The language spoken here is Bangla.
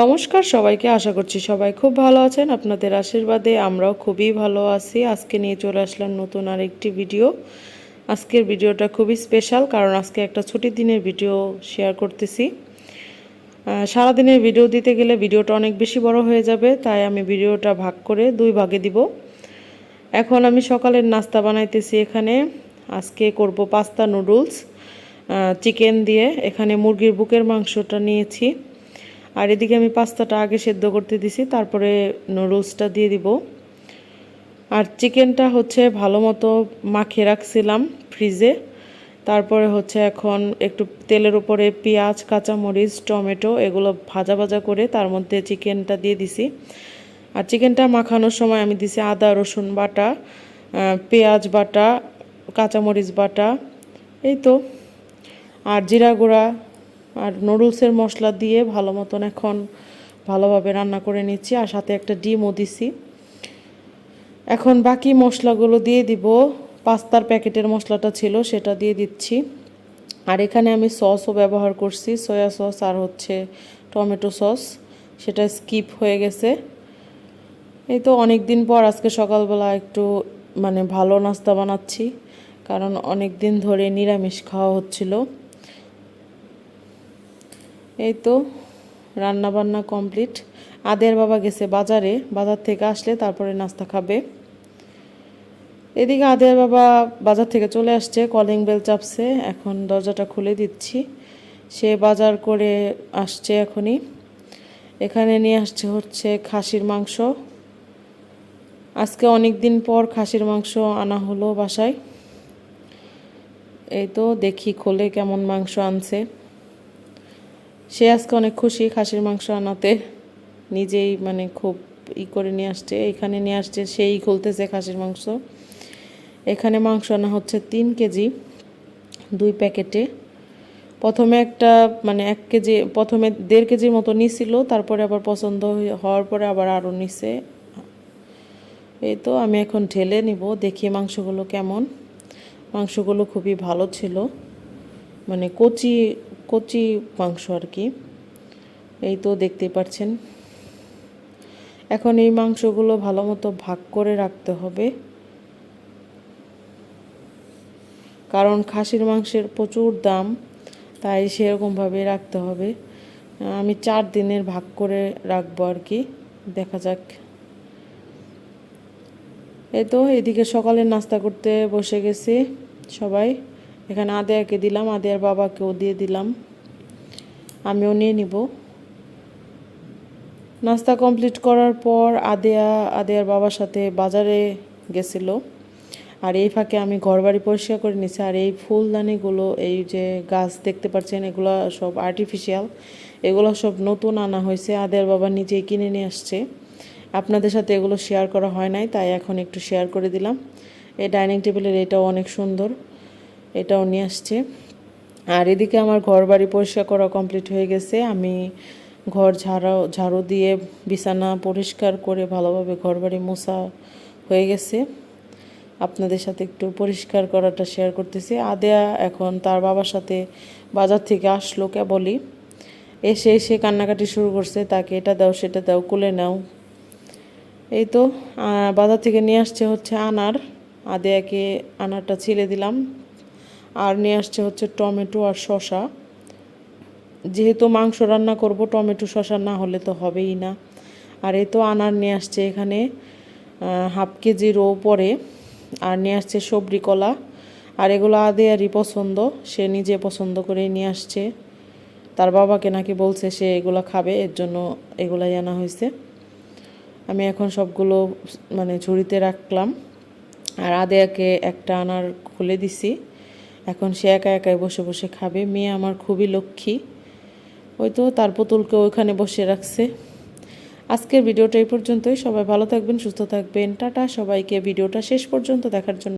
নমস্কার সবাইকে, আশা করছি সবাই খুব ভালো আছেন। আপনাদের আশীর্বাদে আমরাও খুবই ভালো আছি। আজকে নিয়ে চলে আসলাম নতুন আরেকটি ভিডিও। আজকের ভিডিওটা খুবই স্পেশাল, কারণ আজকে একটা ছুটির দিনের ভিডিও শেয়ার করতেছি। সারাদিনের ভিডিও দিতে গেলে ভিডিওটা অনেক বেশি বড় হয়ে যাবে, তাই আমি ভিডিওটা ভাগ করে দুই ভাগে দিব। এখন আমি সকালের নাস্তা বানাইতেছি এখানে। আজকে করব পাস্তা নুডলস চিকেন দিয়ে। এখানে মুরগির বুকের মাংসটা নিয়েছি। আর এদিকে আমি পাস্তাটা আগে সেদ্ধ করতে দিছি, তারপরে নুডলসটা দিয়ে দিব। আর চিকেনটা হচ্ছে ভালো মতো মাখিয়ে রাখছিলাম ফ্রিজে তারপরে হচ্ছে এখন একটু তেলের উপরে পেঁয়াজ, কাঁচামরিচ, টমেটো এগুলো ভাজা ভাজা করে তার মধ্যে চিকেনটা দিয়ে দিছি। আর চিকেনটা মাখানোর সময় আমি দিছি আদা, রসুন বাটা পেঁয়াজ বাটা, কাঁচামরিচ বাটা, এই তো। আর জিরা গুঁড়া আর নুডলসের মশলা দিয়ে ভালো মতন এখন ভালোভাবে রান্না করে নিচ্ছি, আর সাথে একটা ডিমও দিছি। এখন বাকি মশলাগুলো দিয়ে দিব, পাস্তার প্যাকেটের মশলাটা ছিল সেটা দিয়ে দিচ্ছি। আর এখানে আমি সসও ব্যবহার করছি, সয়া সস আর হচ্ছে টমেটো সস, সেটা স্কিপ হয়ে গেছে। এই তো অনেক দিন পর আজকে সকালবেলা একটু মানে ভালো নাস্তা বানাচ্ছি, কারণ অনেক দিন ধরে নিরামিষ খাওয়া হচ্ছিল। এই তো রান্না বান্না কমপ্লিট। আদের বাবা গেছে বাজারে, বাজার থেকে আসলে তারপরে নাস্তা খাবে। এদিকে আদের বাবা বাজার থেকে চলে আসছে, কলিং বেল চাপছে, এখন দরজাটা খুলে দিচ্ছি। সে বাজার করে আসছে এখনই। এখানে নিয়ে আসছে হচ্ছে খাসির মাংস। আজকে অনেক দিন পর খাসির মাংস আনা হলো বাসায়। এই তো দেখি খোলে কেমন মাংস আনছে। সে আজকে অনেক খুশি খাসির মাংস আনাতে। নিজেই মানে খুব ই করে নিয়ে আসছে, এখানে নিয়ে আসছে, সেই খুলতেছে খাসির মাংস। এখানে মাংস আনা হচ্ছে তিন কেজি, দুই প্যাকেটে। প্রথমে একটা মানে এক কেজি, প্রথমে দেড় কেজির মতো নিছিল, তারপরে আবার পছন্দ হওয়ার পরে আবার আরও নিছে। এই তো আমি এখন ঢেলে নিব, দেখি মাংসগুলো কেমন। মাংসগুলো খুবই ভালো ছিল। মানে কচি কচি মাংস আর কি। এই তো দেখতেই পাচ্ছেন এখন এই মাংসগুলো ভালো মতো ভাগ করে রাখতে হবে। কারণ খাসির মাংসের প্রচুর দাম, তাই সেরকমভাবে রাখতে হবে। আমি চার দিনের ভাগ করে রাখব আর কি। দেখা যাক। এই তো এদিকে সকালে নাস্তা করতে বসে গেছি সবাই। এখানে আদেয়াকে দিলাম, আদেয়ার বাবাকেও দিয়ে দিলাম। আমিও নিয়ে নিব। নাস্তা কমপ্লিট করার পর আদেয়া, আদেয়ার বাবার সাথে বাজারে গেছিল। আর এই ফাঁকে আমি ঘরবাড়ি পরিষ্কার করে নিছি। আর এই ফুলদানিগুলো, এই যে গাছ দেখতে পাচ্ছেন, এগুলো সব আর্টিফিশিয়াল এগুলো সব নতুন আনা হয়েছে। আদের বাবা নিজেই কিনে নিয়ে আসছে। আপনাদের সাথে এগুলো শেয়ার করা হয় নাই, তাই এখন একটু শেয়ার করে দিলাম। এই ডাইনিং টেবিলের এটাও অনেক সুন্দর। এটাও নিয়ে আসছে। আর এদিকে আমার ঘর বাড়ি পরিষ্কার করা কমপ্লিট হয়ে গেছে। আমি ঘর ঝাড়াও ঝাড়ু দিয়ে বিছানা পরিষ্কার করে ভালোভাবে ঘর বাড়ি মোছা হয়ে গেছে। আপনাদের সাথে একটু পরিষ্কার করাটা শেয়ার করতেছি। আদেয়া এখন তার বাবার সাথে বাজার থেকে আসলো কেবলই। এসে এসে কান্নাকাটি শুরু করছে, তাকে এটা দাও, সেটা দাও, কুলে নাও। এই তো বাজার থেকে নিয়ে আসছে হচ্ছে আনার। আদেয়াকে আনারটা ছিলে দিলাম। আর নিয়ে আসছে হচ্ছে টমেটো আর শশা যেহেতু মাংস রান্না করব, টমেটো, শসা না হলে তো হবেই না। আর এ তো আনার নিয়ে আসছে এখানে হাফ কেজিরও পরে। আর নিয়ে আসছে সবরি কলা। আর এগুলো আদেয়ারই পছন্দ, সে নিজে পছন্দ করেই নিয়ে আসছে। তার বাবাকে নাকি বলছে সে এগুলো খাবে, এর জন্য এগুলাই আনা হয়েছে। আমি এখন সবগুলো মানে ঝুড়িতে রাখলাম। আর আদেয়াকে একটা আনার খুলে দিছি। এখন সে একা একাই বসে বসে খাবে। মেয়ে আমার খুবই লক্ষ্মী। ওই তো তার পুতুলকে ওইখানে বসে রাখছে। আজকের ভিডিওটা এই পর্যন্তই। সবাই ভালো থাকবেন, সুস্থ থাকবেন। টাটা, সবাইকে। ভিডিওটা শেষ পর্যন্ত দেখার জন্য